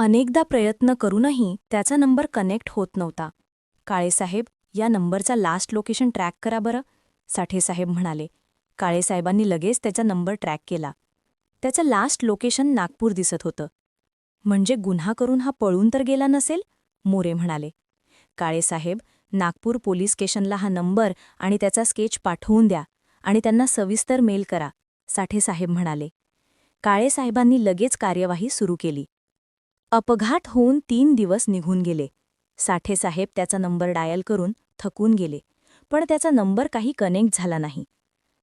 अनेकदा प्रयत्न करूनही त्याचा नंबर कनेक्ट होत नव्हता. काळेसाहेब या नंबरचा लास्ट लोकेशन ट्रॅक करा बरं साठेसाहेब म्हणाले. काळेसाहेबांनी लगेच त्याचा नंबर ट्रॅक केला. त्याचं लास्ट लोकेशन नागपूर दिसत होतं. म्हणजे गुन्हा करून हा पळून तर गेला नसेल? मोरे म्हणाले. काळेसाहेब नागपूर पोलीस स्टेशनला हा नंबर आणि त्याचा स्केच पाठवून द्या आणि त्यांना सविस्तर मेल करा साठेसाहेब म्हणाले. काळेसाहेबांनी लगेच कार्यवाही सुरू केली. अपघात होऊन तीन दिवस निघून गेले. साठेसाहेब त्याचा नंबर डायल करून थकून गेले पण त्याचा नंबर काही कनेक्ट झाला नाही.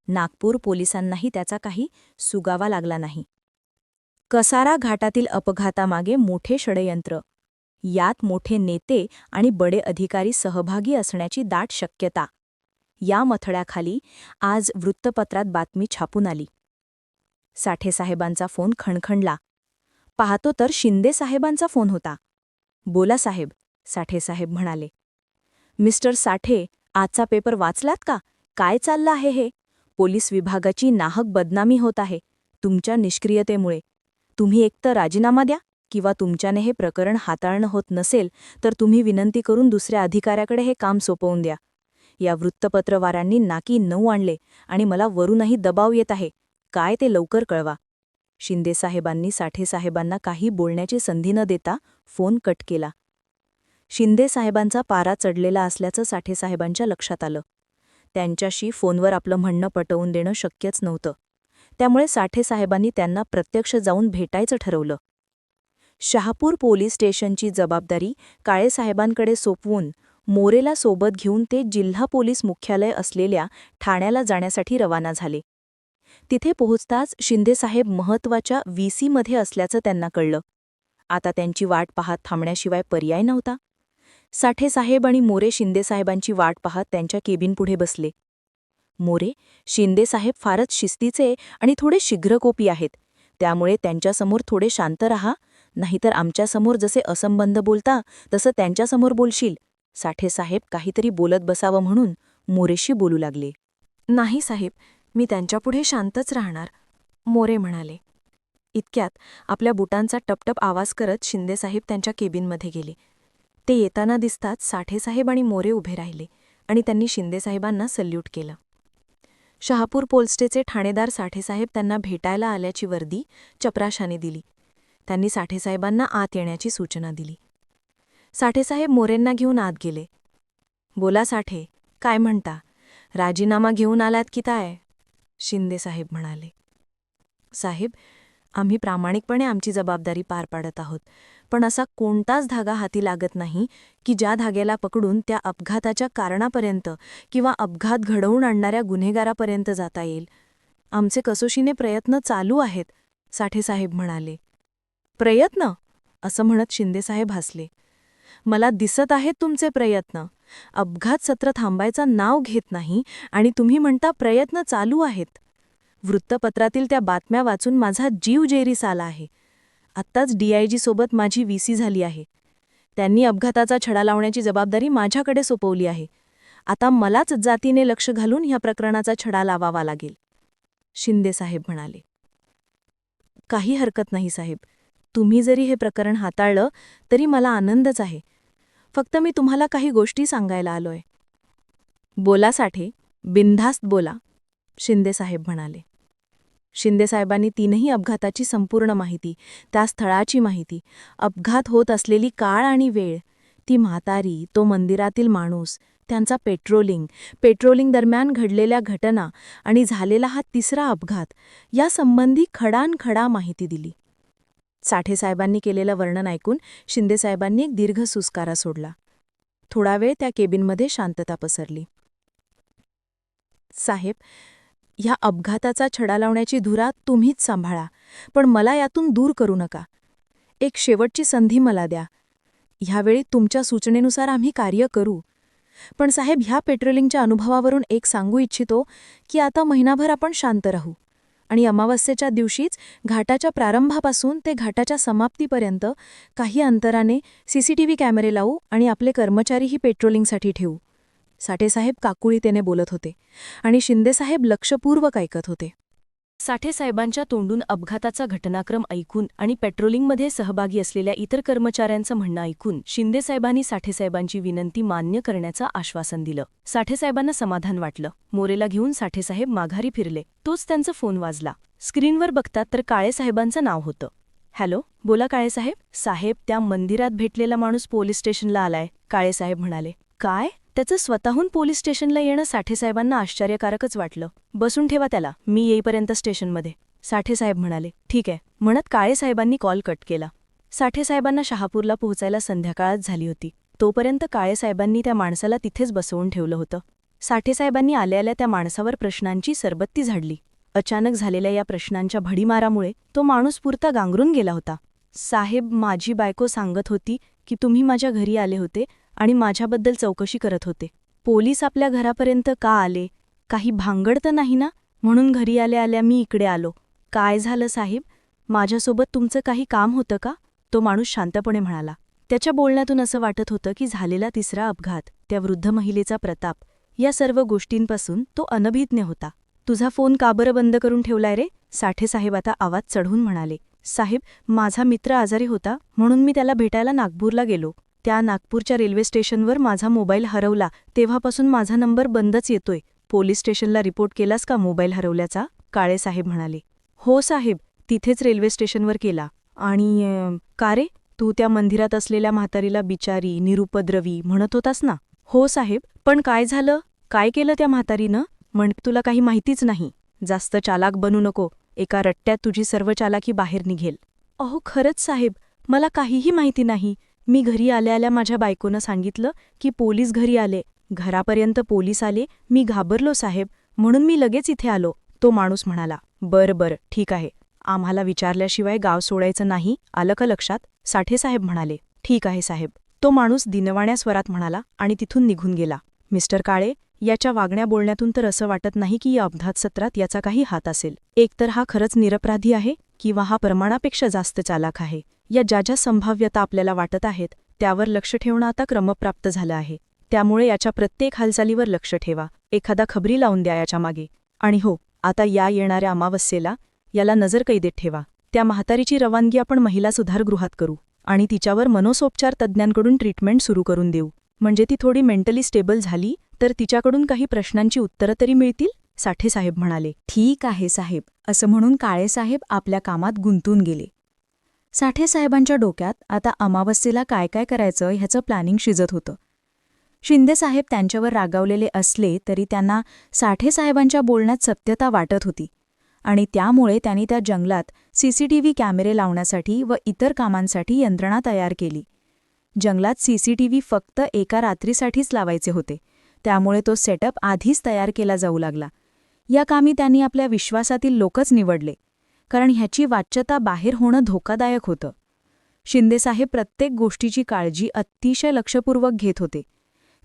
नागपूर पोलिसांनाही त्याचा काही सुगावा लागला नाही. कसारा घाटातील अपघातामागे मोठे षडयंत्र. यात मोठे नेते आणि बडे अधिकारी सहभागी असण्याची दाट शक्यता. या मथळ्याखाली आज वृत्तपत्रात बातमी छापून आली. साठेसाहेबांचा फोन खणखणला. पाहतो तर शिंदे साहेबांचा फोन होता. बोला साहेब साठेसाहेब म्हणाले. मिस्टर साठे आजचा पेपर वाचलात का? काय चाललं आहे हे? पोलीस विभागाची नाहक बदनामी होत आहे तुमच्या निष्क्रियतेमुळे. तुम्ही एकतर राजीनामा द्या किंवा तुमच्याने हे प्रकरण हाताळणं होत नसेल तर तुम्ही विनंती करून दुसऱ्या अधिकाऱ्याकडे हे काम सोपवून द्या. या वृत्तपत्रवारांनी नाकी नऊ आणले आणि मला वरूनही दबाव येत आहे. काय ते लवकर कळवा. शिंदेसाहेबांनी साठेसाहेबांना काही बोलण्याची संधी न देता फोन कट केला. शिंदेसाहेबांचा पारा चढलेला असल्याचं साठेसाहेबांच्या लक्षात आलं. त्यांच्याशी फोनवर आपलं म्हणणं पटवून देणं शक्यच नव्हतं. त्यामुळे साठेसाहेबांनी त्यांना प्रत्यक्ष जाऊन भेटायचं ठरवलं. शहापूर पोलीस स्टेशनची जबाबदारी काळेसाहेबांकडे सोपवून मोरेला सोबत घेऊन ते जिल्हा पोलीस मुख्यालय असलेल्या ठाण्याला जाण्यासाठी रवाना झाले. तिथे पोहोचताच शिंदेसाहेब महत्त्वाच्या व्हीसीमध्ये असल्याचं त्यांना कळलं. आता त्यांची वाट पाहत थांबण्याशिवाय पर्याय नव्हता. साठेसाहेब आणि मोरे शिंदेसाहेबांची वाट पाहत त्यांच्या केबिनपुढे बसले. मोरे शिंदेसाहेब फारच शिस्तीचे आणि थोडे शीघ्रकोपी आहेत. त्यामुळे त्यांच्यासमोर थोडे शांत रहा. नाहीतर आमच्यासमोर जसे असंबंध बोलता तसं त्यांच्यासमोर बोलशील. साठेसाहेब काहीतरी बोलत बसावं म्हणून मोरेशी बोलू लागले. नाही साहेब मी त्यांच्यापुढे शांतच राहणार मोरे म्हणाले. इतक्यात आपल्या बुटांचा टपटप आवाज करत शिंदेसाहेब त्यांच्या केबिनमध्ये गेले. ते येताना दिसताच साठेसाहेब आणि मोरे उभे राहिले आणि त्यांनी शिंदेसाहेबांना सल्यूट केलं. शहापूर पोलस्टेचे ठाणेदार साठेसाहेब त्यांना भेटायला आल्याची वर्दी चपराशाने दिली. त्यांनी साठेसाहेबांना आत येण्याची सूचना दिली. साठेसाहेब मोरेंना घेऊन आत गेले. बोला साठे काय म्हणता? राजीनामा घेऊन आलात की काय? शिंदेसाहेब म्हणाले साहेब आम्ही प्रामाणिकपणे आमची जबाबदारी पार पाडत आहोत पण असा कोणताच धागा हाती लागत नाही की ज्या धाग्याला पकडून त्या अपघाताच्या कारणापर्यंत किंवा अपघात घडवून आणणाऱ्या गुन्हेगारापर्यंत जाता येईल. आमचे कसोशीने प्रयत्न चालू आहेत साठेसाहेब म्हणाले. प्रयत्न? असं म्हणत शिंदेसाहेब हसले. मला दिसत आहेत तुमचे प्रयत्न. अपघात सत्र थांबायचं नाव घेत नाही आणि तुम्ही म्हणता प्रयत्न चालू आहेत. वृत्तपत्रातील त्या बातम्या वाचून माझा जीव जेरीस आला आहे. आत्ताच डीआयजी सोबत माझी व्हीसी झाली आहे. त्यांनी अपघाताचा छडा लावण्याची जबाबदारी माझ्याकडे सोपवली आहे. आता मलाच जातीने लक्ष घालून ह्या प्रकरणाचा छडा लावावा लागेल. शिंदेसाहेब म्हणाले. काही हरकत नाही साहेब. तुम्ही जरी हे प्रकरण हाताळलं तरी मला आनंदच आहे. फक्त मी तुम्हाला काही गोष्टी सांगायला आलोय. बोला साठे बिनधास्त बोला शिंदेसाहेब म्हणाले. शिंदेसाहेबांनी तीनही अपघाताची संपूर्ण माहिती त्या स्थळाची माहिती अपघात होत असलेली काळ आणि वेळ ती म्हातारी तो मंदिरातील माणूस त्यांचा पेट्रोलिंग पेट्रोलिंग दरम्यान घडलेल्या घटना आणि झालेला हा तिसरा अपघात यासंबंधी खडानखडा माहिती दिली. साठेसाहेबांनी केलेलं वर्णन ऐकून शिंदेसाहेबांनी एक दीर्घ सुस्कारा सोडला. थोडा वेळ त्या केबिनमध्ये शांतता पसरली. साहेब ह्या अपघाताचा छडा लावण्याची धुरा तुम्हीच सांभाळा पण मला यातून दूर करू नका. एक शेवटची संधी मला द्या. ह्यावेळी तुमच्या सूचनेनुसार आम्ही कार्य करू. पण साहेब ह्या पेट्रोलिंगच्या अनुभवावरून एक सांगू इच्छितो की आता महिनाभर आपण शांत राहू. आणि अमावस्येच्या दिवशीच घाटाच्या प्रारंभापासून ते घाटाच्या समाप्तीपर्यंत काही अंतराने सीसीटीव्ही कॅमेरे लावू आणि आपले कर्मचारीही पेट्रोलिंगसाठी ठेवू. साठेसाहेब काकुळीतेने बोलत होते आणि शिंदेसाहेब लक्षपूर्वक ऐकत होते. साठेसाहेबांच्या तोंडून अपघाताचा घटनाक्रम ऐकून आणि पेट्रोलिंगमध्ये सहभागी असलेल्या इतर कर्मचाऱ्यांचं म्हणणं ऐकून शिंदेसाहेबांनी साठेसाहेबांची विनंती मान्य करण्याचं आश्वासन दिलं. साठेसाहेबांना समाधान वाटलं. मोरेला घेऊन साठेसाहेब माघारी फिरले. तोच त्यांचा फोन वाजला. स्क्रीनवर बघतात तर काळेसाहेबांचं नाव होतं. हॅलो बोला काळेसाहेब साहेब. त्या मंदिरात भेटलेला माणूस पोलीस स्टेशनला आलाय. काळेसाहेब म्हणाले काय? त्याचं स्वतःहून पोलीस स्टेशनला येणं साठेसाहेबांना आश्चर्यकारकच वाटलं. बसून ठेवा त्याला. मी येईपर्यंत स्टेशनमध्ये. साठेसाहेब म्हणाले ठीक आहे. म्हणत काळेसाहेबांनी कॉल कट केला. साठेसाहेबांना शहापूरला पोहोचायला संध्याकाळच झाली होती. तोपर्यंत काळेसाहेबांनी त्या माणसाला तिथेच बसवून ठेवलं होतं. साठेसाहेबांनी आल्या आल्या त्या माणसावर प्रश्नांची सरबत्ती झाडली. अचानक झालेल्या या प्रश्नांच्या भडीमारामुळे तो माणूस पुरता गांगरून गेला होता. साहेब माझी बायको सांगत होती की तुम्ही माझ्या घरी आले होते आणि माझ्याबद्दल चौकशी करत होते. पोलीस आपल्या घरापर्यंत का आले? काही भांगड तर नाही ना? म्हणून घरी आल्या आल्या मी इकडे आलो. काय झालं साहेब? माझ्यासोबत तुमचं काही काम होतं का? तो माणूस शांतपणे म्हणाला. त्याच्या बोलण्यातून असं वाटत होतं की झालेला तिसरा अपघात त्या वृद्ध महिलेचा प्रताप या सर्व गोष्टींपासून तो अनभिज्ञ होता. तुझा फोन का बरं बंद करून ठेवलाय रे? साठेसाहेब आता आवाज चढून म्हणाले. साहेब माझा मित्र आजारी होता म्हणून मी त्याला भेटायला नागपूरला गेलो. त्या नागपूरच्या रेल्वे स्टेशनवर माझा मोबाईल हरवला. तेव्हापासून माझा नंबर बंदच येतोय. पोलीस स्टेशनला रिपोर्ट केलास का मोबाईल हरवल्याचा? काळेसाहेब म्हणाले. हो साहेब तिथेच रेल्वे स्टेशनवर केला. आणि का रे? तू त्या मंदिरात असलेल्या म्हातारीला बिचारी निरुपद्रवी म्हणत होतास ना? हो साहेब पण काय झालं? काय केलं त्या म्हातारीनं? म्हण तुला काही माहितीच नाही. जास्त चालाक बनू नको. एका रट्ट्यात तुझी सर्व चालाकी बाहेर निघेल. अहो खरंच साहेब मला काहीही माहिती नाही. मी घरी आल्या आल्या माझ्या बायकोनं सांगितलं की पोलीस घरी आले. घरापर्यंत पोलीस आले. मी घाबरलो साहेब. म्हणून मी लगेच इथे आलो. तो माणूस म्हणाला बर बर. ठीक आहे. आम्हाला विचारल्याशिवाय गाव सोडायचं नाही. आलं का लक्षात? साठेसाहेब म्हणाले ठीक आहे साहेब. तो माणूस दिनवाण्या स्वरात म्हणाला आणि तिथून निघून गेला. मिस्टर काळे याच्या वागण्या बोलण्यातून तर असं वाटत नाही की या अपघात सत्रात याचा काही हात असेल. एकतर हा खरंच निरपराधी आहे किंवा हा प्रमाणापेक्षा जास्त चालाक आहे. या ज्या ज्या संभाव्यता आपल्याला वाटत आहेत त्यावर लक्ष ठेवणं आता क्रमप्राप्त झालं आहे. त्यामुळे याच्या प्रत्येक हालचालीवर लक्ष ठेवा. एखादा खबरी लावून द्या याच्या मागे. आणि हो आता या येणाऱ्या अमावस्येला याला नजरकैदेत ठेवा. त्या म्हातारीची रवानगी आपण महिला सुधारगृहात करू आणि तिच्यावर मनोसोपचार तज्ज्ञांकडून ट्रीटमेंट सुरू करून देऊ. म्हणजे ती थोडी मेंटली स्टेबल झाली तर तिच्याकडून काही प्रश्नांची उत्तरं तरी मिळतील? साठेसाहेब म्हणाले ठीक आहे साहेब असं म्हणून काळेसाहेब आपल्या कामात गुंतून गेले. साठेसाहेबांच्या डोक्यात आता अमावस्येला काय काय करायचं ह्याचं प्लॅनिंग शिजत होतं. शिंदेसाहेब त्यांच्यावर रागावलेले असले तरी त्यांना साठेसाहेबांच्या बोलण्यात सत्यता वाटत होती आणि त्यामुळे त्यांनी त्या जंगलात सीसीटीव्ही कॅमेरे लावण्यासाठी व इतर कामांसाठी यंत्रणा तयार केली. जंगलात सीसीटीव्ही फक्त एका रात्रीसाठीच लावायचे होते. त्यामुळे तो सेटअप आधीच तयार केला जाऊ लागला. या कामी त्यांनी आपल्या विश्वासातील लोकच निवडले. कारण ह्याची वाच्यता बाहेर होणं धोकादायक होतं. शिंदेसाहेब प्रत्येक गोष्टीची काळजी अतिशय लक्षपूर्वक घेत होते.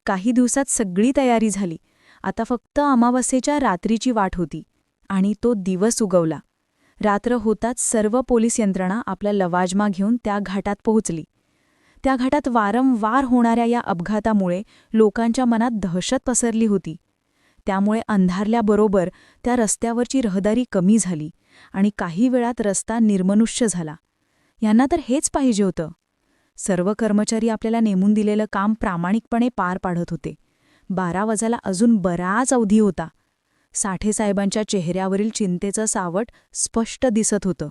काही दिवसात सगळी तयारी झाली. आता फक्त अमावस्येच्या रात्रीची वाट होती. आणि तो दिवस उगवला. रात्र होताच सर्व पोलीस यंत्रणा आपल्या लवाजमा घेऊन त्या घाटात पोहोचली. त्या घाटात वारंवार होणाऱ्या या अपघातामुळे लोकांच्या मनात दहशत पसरली होती. त्यामुळे अंधारल्याबरोबर त्या रस्त्यावरची रहदारी कमी झाली आणि काही वेळात रस्ता निर्मनुष्य झाला. यांना तर हेच पाहिजे होतं. सर्व कर्मचारी आपल्याला नेमून दिलेलं काम प्रामाणिकपणे पार पाडत होते. बारा वाजाला अजून बराच अवधी होता. साठेसाहेबांच्या चेहऱ्यावरील चिंतेचं सावट स्पष्ट दिसत होतं.